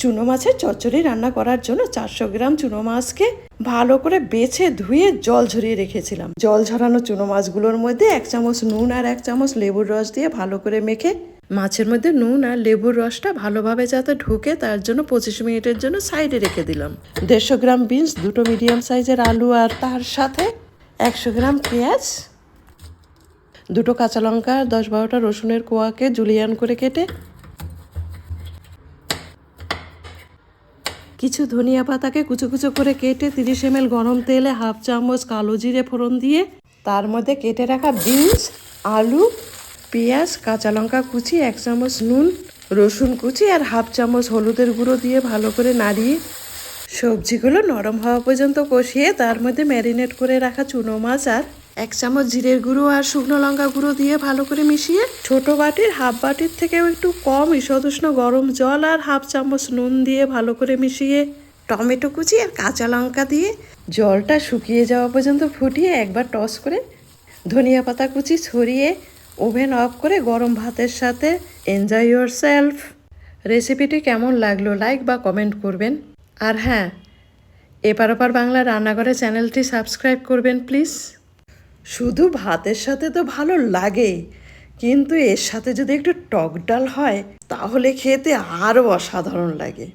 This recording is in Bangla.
চুনো মাছের চচ্চড়ি রান্না করার জন্য চারশো গ্রাম চুনো মাছকে ভালো করে বেছে ধুয়ে জল ঝরিয়ে রেখেছিলাম। জল ঝরানো চুনো মাছগুলোর মধ্যে এক চামচ নুন আর এক চামচ লেবুর রস দিয়ে ভালো করে মেখে মাছের মধ্যে নুন আর লেবুর রসটা ভালোভাবে যাতে ঢুকে তার জন্য পঁচিশ মিনিটের জন্য সাইডে রেখে দিলাম। দেড়শো গ্রাম বিনস, দুটো মিডিয়াম সাইজের আলু আর তার সাথে একশো গ্রাম পেঁয়াজ, দুটো কাঁচা লঙ্কা আর দশ বারোটা রসুনের কোয়াকে জুলিয়ান করে কেটে কিছু ধনিয়া পাতাকে কুচো কুচো করে কেটে তিরিশ এম গরম তেলে হাফ চামচ কালো জিরে ফোড়ন দিয়ে তার মধ্যে কেটে রাখা বিনস, আলু, পেঁয়াজ, কাঁচা লঙ্কা কুচি, এক চামচ নুন, রসুন কুচি আর হাফ চামচ হলুদের গুঁড়ো দিয়ে ভালো করে নাড়িয়ে সবজিগুলো নরম হওয়া পর্যন্ত কষিয়ে তার মধ্যে ম্যারিনেট করে রাখা চুনো মাছ আর এক চামচ জিরের গুঁড়ো আর শুকনো লঙ্কা গুঁড়ো দিয়ে ভালো করে মিশিয়ে ছোট বাটির, হাফ বাটির থেকেও একটু কম ঈষদুষ্ণ গরম জল আর হাফ চামচ নুন দিয়ে ভালো করে মিশিয়ে টমেটো কুচি আর কাঁচা লঙ্কা দিয়ে জলটা শুকিয়ে যাওয়া পর্যন্ত ফুটিয়ে একবার টস করে ধনিয়া পাতা কুচি ছড়িয়ে ওভেন অফ করে গরম ভাতের সাথে এনজয় ইয়োর সেলফ রেসিপিটি কেমন লাগল, লাইক বা কমেন্ট করবেন। আর হ্যাঁ এপার ওপার বাংলা রান্নাঘরের চ্যানেলটি সাবস্ক্রাইব করবেন, প্লিজ। শুধু ভাতের সাথে তো ভালো লাগেই কিন্তু এর সাথে যদি একটু টক ডাল হয়, তাহলে খেতে আরও অসাধারণ লাগে।